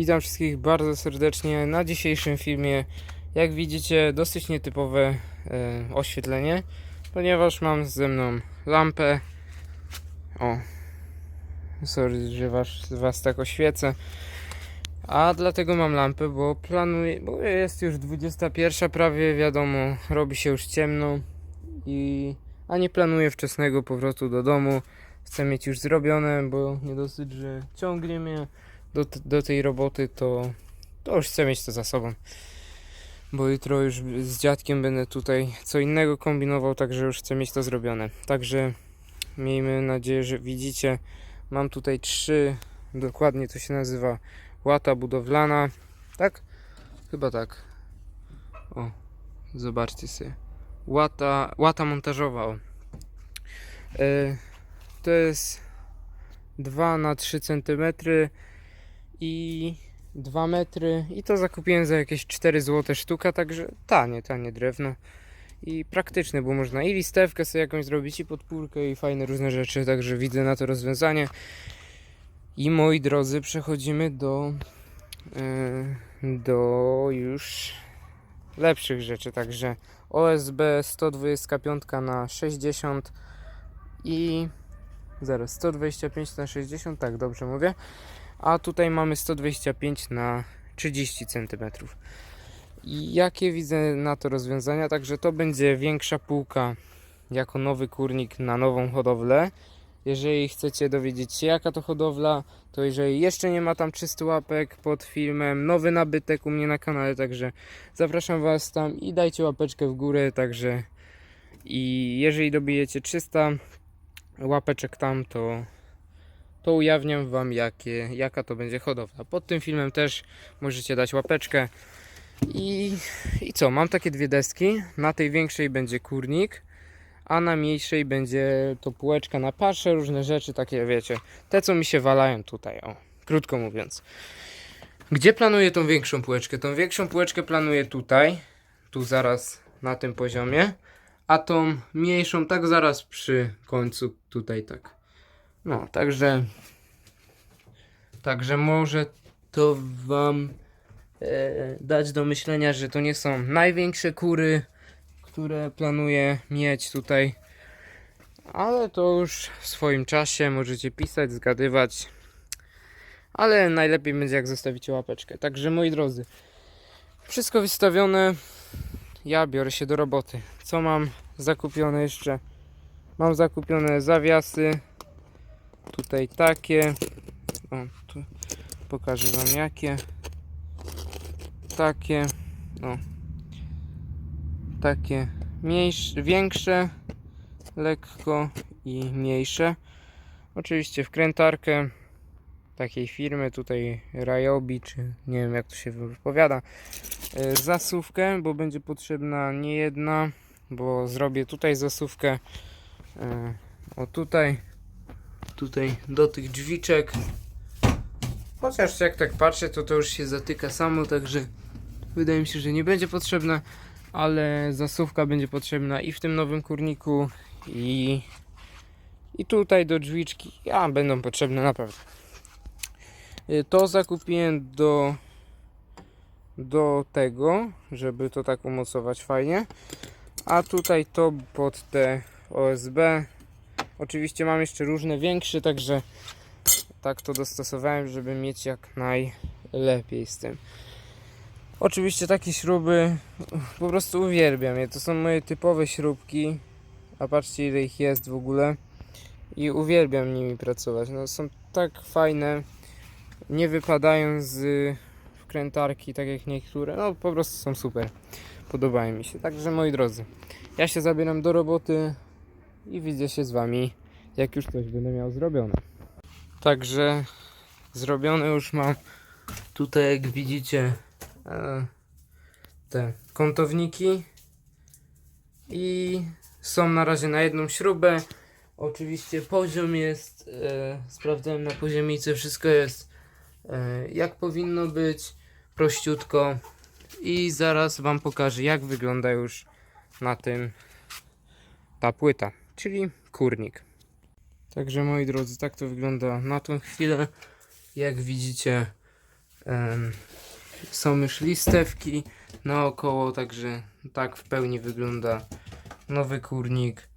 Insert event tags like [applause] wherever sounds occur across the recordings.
Witam wszystkich bardzo serdecznie na dzisiejszym filmie. Jak widzicie, dosyć nietypowe e, oświetlenie, ponieważ mam ze mną lampę. O, sorry, że was, was tak oświecę. A dlatego mam lampę, bo planuję, bo jest już 21 prawie, wiadomo, robi się już ciemno i a nie planuję wczesnego powrotu do domu. Chcę mieć już zrobione, bo nie dosyć, że ciągnie mnie do, do tej roboty, to, to już chcę mieć to za sobą. Bo jutro już z dziadkiem będę tutaj co innego kombinował, także już chcę mieć to zrobione. Także miejmy nadzieję, że widzicie, mam tutaj trzy, dokładnie to się nazywa łata budowlana, tak? Chyba tak. O, zobaczcie sobie. Łata, łata montażowa, o. E, to jest 2 na 3 cm i 2 metry i to zakupiłem za jakieś 4 zł sztuka, także tanie, tanie drewno i praktyczne, bo można i listewkę sobie jakąś zrobić i podpórkę i fajne różne rzeczy, także widzę na to rozwiązanie. I moi drodzy, przechodzimy do e, do już lepszych rzeczy, także OSB 125 na 60 i zaraz 125 na 60, tak dobrze mówię. A tutaj mamy 125 na 30 cm. I jakie widzę na to rozwiązania? Także to będzie większa półka jako nowy kurnik na nową hodowlę. Jeżeli chcecie dowiedzieć się jaka to hodowla, to jeżeli jeszcze nie ma tam 300 łapek pod filmem, nowy nabytek u mnie na kanale, także zapraszam Was tam i dajcie łapeczkę w górę, także i jeżeli dobijecie 300 łapeczek tam, to, to ujawniam Wam jakie, jaka to będzie hodowla. Pod tym filmem też możecie dać łapeczkę. I, I co, mam takie dwie deski. Na tej większej będzie kurnik, a na mniejszej będzie to półeczka na pasze, różne rzeczy takie, wiecie, te co mi się walają tutaj, o, krótko mówiąc. Gdzie planuję tą większą półeczkę? Tą większą półeczkę planuję tutaj, tu zaraz na tym poziomie, a tą mniejszą tak zaraz przy końcu, tutaj tak. No, także, także może to Wam e, dać do myślenia, że to nie są największe kury, które planuję mieć tutaj. Ale to już w swoim czasie możecie pisać, zgadywać. Ale najlepiej będzie jak zostawicie łapeczkę. Także moi drodzy, wszystko wystawione. Ja biorę się do roboty. Co mam zakupione jeszcze? Mam zakupione zawiasy. Tutaj takie. O, tu pokażę wam jakie. Takie. O. Takie mniejsze, większe, lekko i mniejsze. Oczywiście wkrętarkę takiej firmy, tutaj Ryobi, czy nie wiem jak to się wypowiada. E, Zasuwkę, bo będzie potrzebna nie jedna, bo zrobię tutaj zasuwkę. e, O tutaj, tutaj do tych drzwiczek. Chociaż jak tak patrzę, to to już się zatyka samo, także wydaje mi się, że nie będzie potrzebna ale zasuwka będzie potrzebna i w tym nowym kurniku i, i tutaj do drzwiczki, a będą potrzebne naprawdę. Y, To zakupiłem do do tego, żeby to tak umocować fajnie. A tutaj to pod te OSB. Oczywiście mam jeszcze różne większe, także tak to dostosowałem, żeby mieć jak najlepiej z tym. Oczywiście takie śruby po prostu uwielbiam je. To są moje typowe śrubki. A patrzcie ile ich jest w ogóle. I uwielbiam nimi pracować. No są tak fajne. Nie wypadają z wkrętarki tak jak niektóre. No po prostu są super. Podobają mi się. Także moi drodzy, ja się zabieram do roboty i widzę się z wami jak już coś będę miał zrobione. Także zrobione już mam tutaj jak widzicie e, te kątowniki i są na razie na jedną śrubę. Oczywiście poziom jest, e, sprawdzałem na poziomicy, wszystko jest e, jak powinno być, prościutko i zaraz Wam pokażę jak wygląda już na tym ta płyta, czyli kurnik. Także moi drodzy, tak to wygląda na tą chwilę. Jak widzicie, są już listewki naokoło, także tak w pełni wygląda nowy kurnik.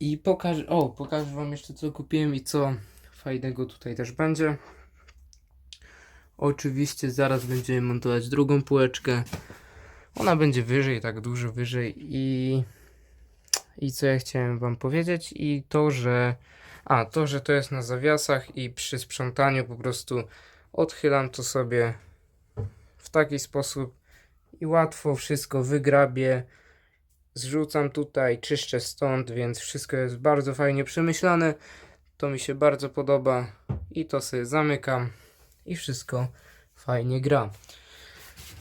I pokażę, o, pokażę wam jeszcze co kupiłem i co fajnego tutaj też będzie. Oczywiście zaraz będziemy montować drugą półeczkę. Ona będzie wyżej, tak dużo wyżej i i co ja chciałem wam powiedzieć i to, że a, to, że to jest na zawiasach i przy sprzątaniu po prostu odchylam to sobie w taki sposób i łatwo wszystko wygrabię. Zrzucam tutaj, czyszczę stąd, więc wszystko jest bardzo fajnie przemyślane. To mi się bardzo podoba i to sobie zamykam i wszystko fajnie gra.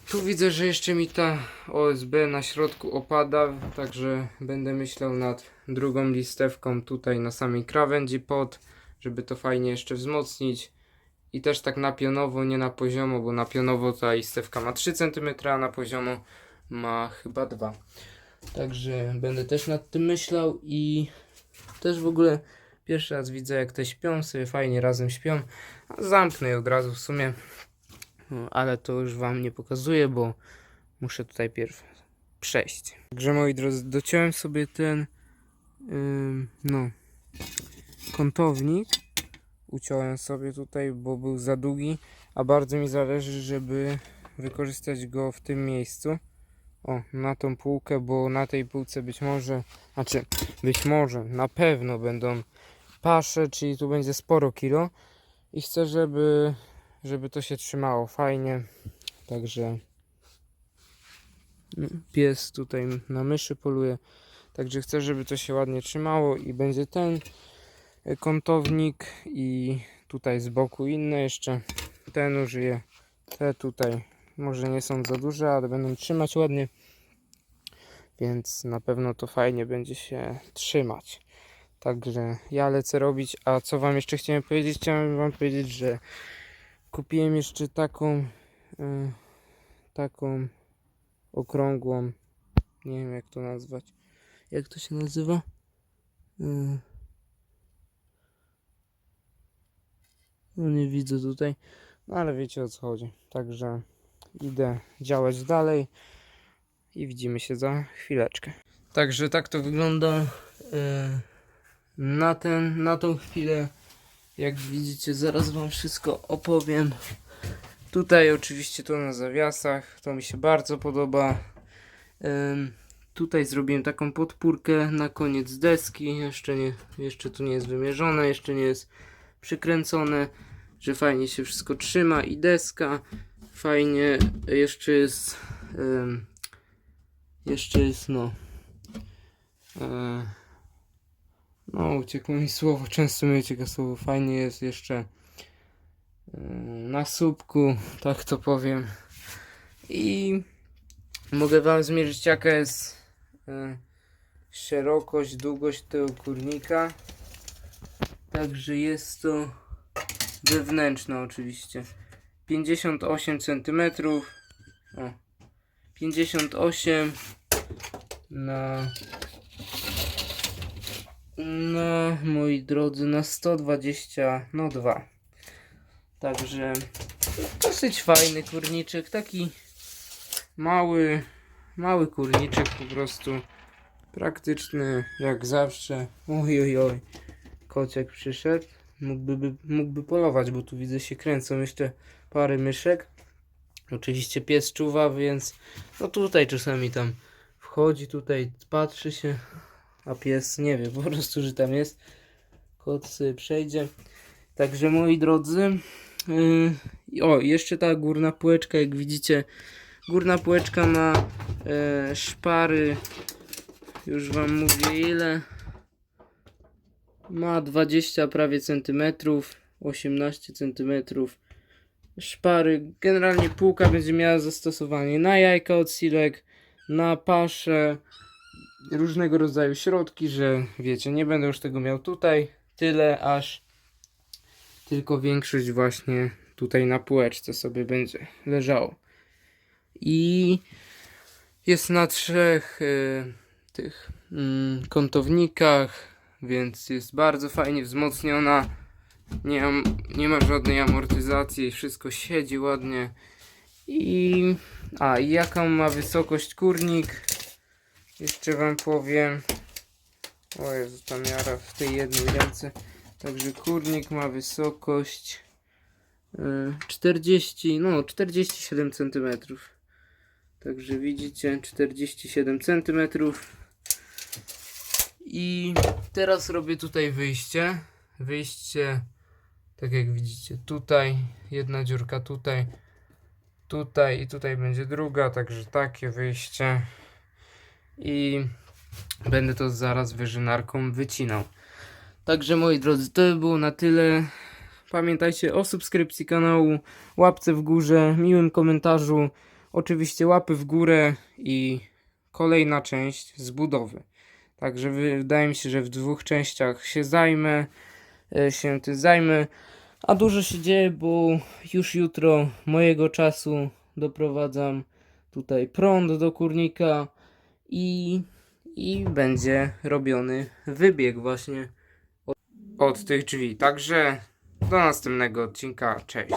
Tu widzę, że jeszcze mi ta OSB na środku opada, także będę myślał nad drugą listewką tutaj na samej krawędzi pod, żeby to fajnie jeszcze wzmocnić. I też tak na pionowo, nie na poziomo, bo na pionowo ta listewka ma 3 cm, a na poziomo ma chyba 2. Także będę też nad tym myślał i też w ogóle pierwszy raz widzę jak te śpią, sobie fajnie razem śpią. A Zamknę je od razu w sumie. No, ale to już wam nie pokazuję, bo muszę tutaj pierw przejść. Także moi drodzy, dociąłem sobie ten ym, no kątownik. Uciąłem sobie tutaj, bo był za długi, a bardzo mi zależy, żeby wykorzystać go w tym miejscu. O, na tą półkę, bo na tej półce być może, znaczy być może, na pewno będą pasze, czyli tu będzie sporo kilo i chcę, żeby żeby to się trzymało fajnie. Także pies tutaj na myszy poluje. Także chcę, żeby to się ładnie trzymało i będzie ten y, kątownik i tutaj z boku inne jeszcze. Ten użyję. Te tutaj może nie są za duże, ale będą trzymać ładnie. Więc na pewno to fajnie będzie się trzymać. Także ja lecę robić. A co wam jeszcze chciałem powiedzieć? Chciałem wam powiedzieć, że kupiłem jeszcze taką e, taką okrągłą nie wiem jak to nazwać. Jak to się nazywa? E, no nie widzę tutaj. No ale wiecie o co chodzi. Także idę działać dalej i widzimy się za chwileczkę. Także tak to wygląda e, na ten na tą chwilę jak widzicie, zaraz Wam wszystko opowiem. Tutaj oczywiście to na zawiasach, to mi się bardzo podoba. Ym, tutaj zrobiłem taką podpórkę na koniec deski. Jeszcze, nie, jeszcze tu nie jest wymierzone, jeszcze nie jest przykręcone, że fajnie się wszystko trzyma i deska. Fajnie, jeszcze jest. Ym, jeszcze jest, no. Yy, no, uciekło mi słowo, [laughs] często mi ucieka słowo. Fajnie jest jeszcze yy, na słupku, tak to powiem. I mogę Wam zmierzyć, jaka jest yy, szerokość, długość tego kurnika. Także jest to wewnętrzna oczywiście. 58 cm. O, 58 na no, moi drodzy, na 120, no 2. Także dosyć fajny kurniczek, taki mały, mały kurniczek po prostu. Praktyczny jak zawsze. Oj, oj, oj. Kociek przyszedł. Mógłby, by, mógłby polować, bo tu widzę się kręcą jeszcze parę myszek. Oczywiście pies czuwa, więc no tutaj czasami tam wchodzi, tutaj patrzy się, a pies nie wie po prostu, że tam jest. Kot sobie przejdzie. Także moi drodzy, yy, o jeszcze ta górna półeczka, jak widzicie, górna półeczka ma e, szpary, już wam mówię ile, ma 20 prawie centymetrów, 18 centymetrów szpary. Generalnie półka będzie miała zastosowanie na jajka od silek, na paszę, różnego rodzaju środki, że wiecie, nie będę już tego miał tutaj. Tyle aż tylko większość właśnie tutaj na półeczce sobie będzie leżało. I jest na trzech y, tych mm, kątownikach, więc jest bardzo fajnie wzmocniona. Nie, nie ma żadnej amortyzacji, wszystko siedzi ładnie. I. A, jaką ma wysokość kurnik? Jeszcze wam powiem. O Jezu, ta miara w tej jednej ręce. Także kurnik ma wysokość y, 40, no 47 cm. Także widzicie 47 cm. I teraz robię tutaj wyjście. Wyjście tak jak widzicie tutaj, jedna dziurka tutaj, tutaj i tutaj będzie druga, także takie wyjście. I będę to zaraz wyżynarką wycinał. Także moi drodzy, to by było na tyle. Pamiętajcie o subskrypcji kanału, łapce w górze, miłym komentarzu, oczywiście łapy w górę i kolejna część z budowy. Także wy- wydaje mi się, że w dwóch częściach się zajmę, e, się tym zajmę. A dużo się dzieje, bo już jutro mojego czasu doprowadzam tutaj prąd do kurnika i, i będzie robiony wybieg właśnie od, od tych drzwi. Także do następnego odcinka. Cześć.